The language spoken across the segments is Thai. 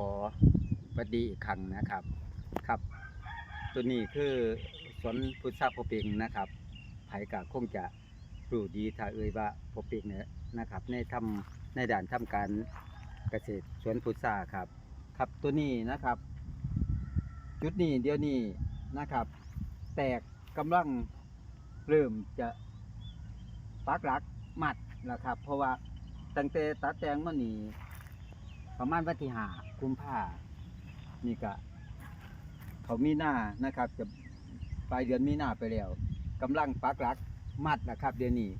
ขอสวัสดีอีกครั้งนะครับ ครับ ตัวนี้คือสวนพุทธาพปิงนะครับไผกะคงจะรู้ดีถ้าเอ่ยว่าพปิงเนี่ยนะครับ ในทำในด่านทำการเกษตรสวนพุทราครับ ครับตัวนี้นะครับ จุดนี้เดี๋ยวนี้นะครับ แตกกำลังเริ่มจะปักหลักมัดแล้วครับ เพราะว่าตั้งแต่ตัดแตงมานี่ ประมาณวันที่หากุมภานี่ก็เขามีหน้านะครับ จะปลายเดือนมีหน้าไปแล้วกำลังปักหลักมัดนะครับ เดี๋ยวนี้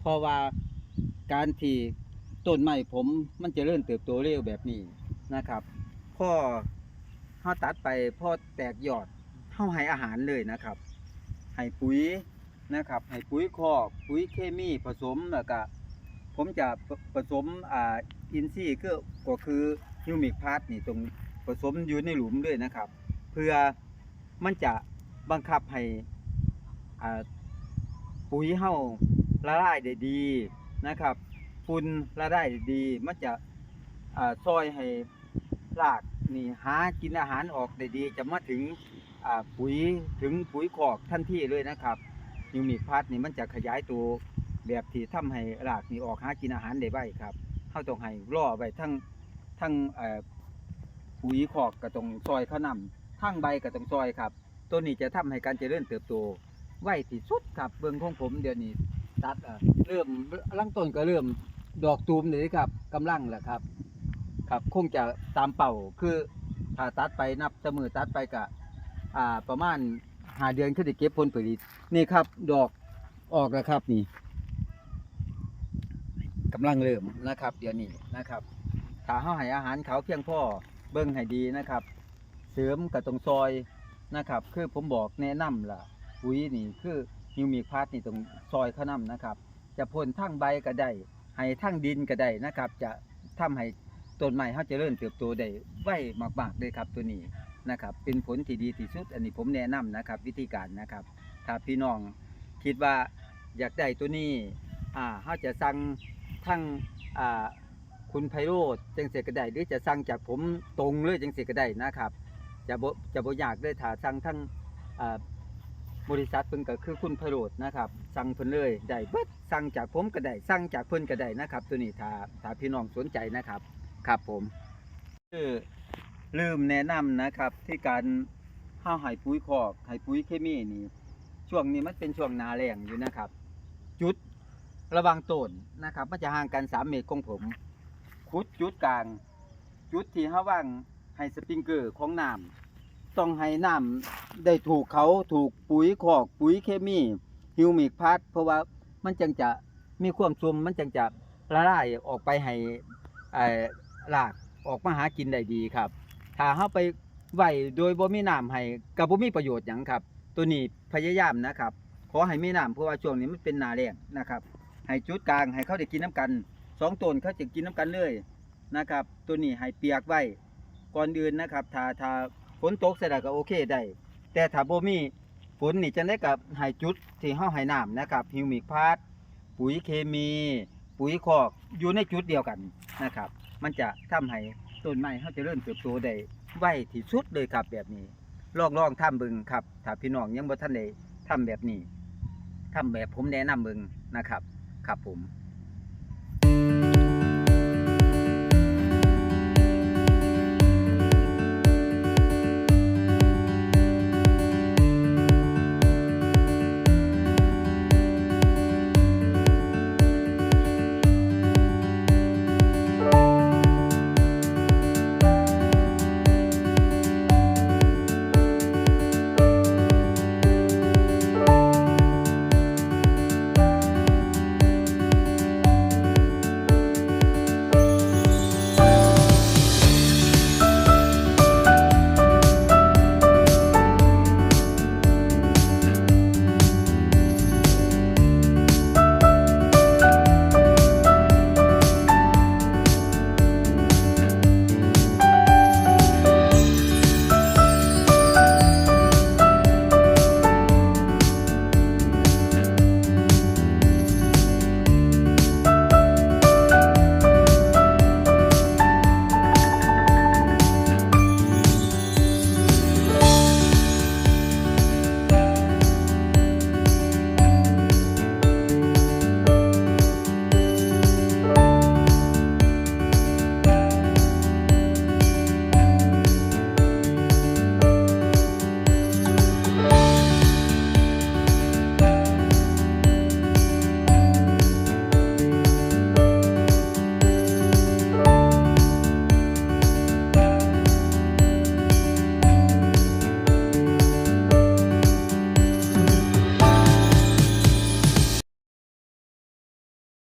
เพราะว่าการที่ต้นไม้ผมมันจะเริ่มเติบโตเร็วแบบนี้นะครับพ่อเฮาตัดไปพ่อแตกยอดเฮาให้อาหารเลยนะครับให้ปุ๋ยนะครับให้ปุ๋ยคอกปุ๋ยเคมีผสมแล้วก็ผมจะผสมอ่า อินทรีย์ก็ก็คือฮิวมิกพาร์ทนี่ตรงผสมอยู่ในหลุมด้วยนะครับ เพื่อมันจะบังคับให้อ่าปุ๋ยเฮาละลายได้ดีนะครับฝุ่นละลายได้ดี มันจะอ่าซอยให้รากนี่หากินอาหารออกได้ดี จะมาถึงปุ๋ยถึงปุ๋ยคอกทันทีเลยนะครับยูมิกพาร์ทนี่มันจะขยายตัวแบบที่ทำให้รากนี่ออกหากินอาหารได้ไวครับ เฮาต้องให้รอไว้ทั้งทั้งปุ๋ยคอกก็ต้องซอยเขานำทั้งใบกับตรงซอยครับ ตัวนี้จะทำให้การเจริญเติบโตไวที่สุดครับเบิ่งของผมเดี๋ยวนี้ตัดเริ่มลังต้นก็เริ่มดอกตูมเลยครับกำลังแหละครับ ครับคงจะตามเป่าคือถ้าตัดไปนับเสมอตัดไปกะอ่าประมาณหาเดือนคือได้เก็บผลผลิตนี่ครับ ดอกออกแล้วครับนี่ กำลังเริ่มนะครับ เดี๋ยวนี้นะครับถ้าเฮาให้อาหารเขาเพียงพอเบิ่งให้ดีนะครับ เสริมกับตรงซอยนะครับ คือผมบอกแนะนำล่ะปุ๋ยนี่คือฮิวมิกพาร์ทนี่ตรงซอยเขานํนะครับ จะพ่นทั้งใบก็ได้ให้ทั้งดินก็ได้นะครับ จะทำให้ต้นไม้เขาเจะเริ่มเติบโตได้ไวมากๆเลยครับตัวนี้นะครับ เป็นผลที่ดีที่สุด อันนี้ผมแนะนำนะครับ วิธีการนะครับถ้าพี่น้องคิดว่าอยากได้ตัวนี้อ่าเขาจะสั่ง ทั้งคุณไพโรธจังเสก็ได้หรือจะสั่งจากผมตรงเลยจังเสก็ได้นะครับ จะบจะบอยากเลยถ้าสั่งทั้งบริษัทเพิ่นก็คือคุณไพโรธนะครับ สั่งเพิ่นเลยได้เบิดสั่งจากผมก็ได้สั่งจากเพิ่นก็ได้นะครับ ตัวนี้ถ้าถ้าพี่น้องสนใจนะครับครับผมคือลืมแนะนำนะครับที่การห้าให้ปุ๋ยคอกให้ปุ๋ยเคมีนี่ช่วงนี้มันเป็นช่วงนาแรงอยู่นะครับ จุด ระหวังต้นนะครับมันจะห่างกัน 3 เมตรของผมขุดจุดกลาง จุดที่เฮาว่างให้สปริงเกอร์ของน้ำต้องให้น้ำได้ถูกเขาถูกปุ๋ยคอกปุ๋ยเคมีฮิวมิกพาร์ทเพราะว่ามันจังจะมีความซุมมันจังจะละลายออกไปให้เอ่อรากออกมาหากินได้ดีครับ ถ้าเฮาไปไว้โดยบ่มีน้ำให้ก็บ่มีประโยชน์หยังครับ ตัวนี้พยายามนะครับ ขอให้มีน้ำเพราะว่าช่วงนี้มันเป็นนาแล้งนะครับ ให้จุดกลางให้เขาได้กินน้ำกันสองต้นเขาจะกินน้ำกันเลยนะครับ ตัวนี้ให้เปียกไว้ก่อนอื่นนะครับถ้าถ้าฝนตกเสร็จก็โอเคได้แต่ถ้าบ่มีฝนนี่จะได้กับให้จุดที่เฮาให้น้ำนะครับฮิวมิกพาร์ทปุ๋ยเคมี ปุ๋ยคอกอยู่ในจุดเดียวกันนะครับ มันจะทำให้ต้นไม้เขาจะเริ่มเติบโตได้ไวที่สุดเลยครับแบบนี้ลองลองทำเบึงครับถ้าพี่น้องยังบ่ทันได้ทำแบบนี้ทำแบบผมแนะนำเบึงนะครับ ครับผม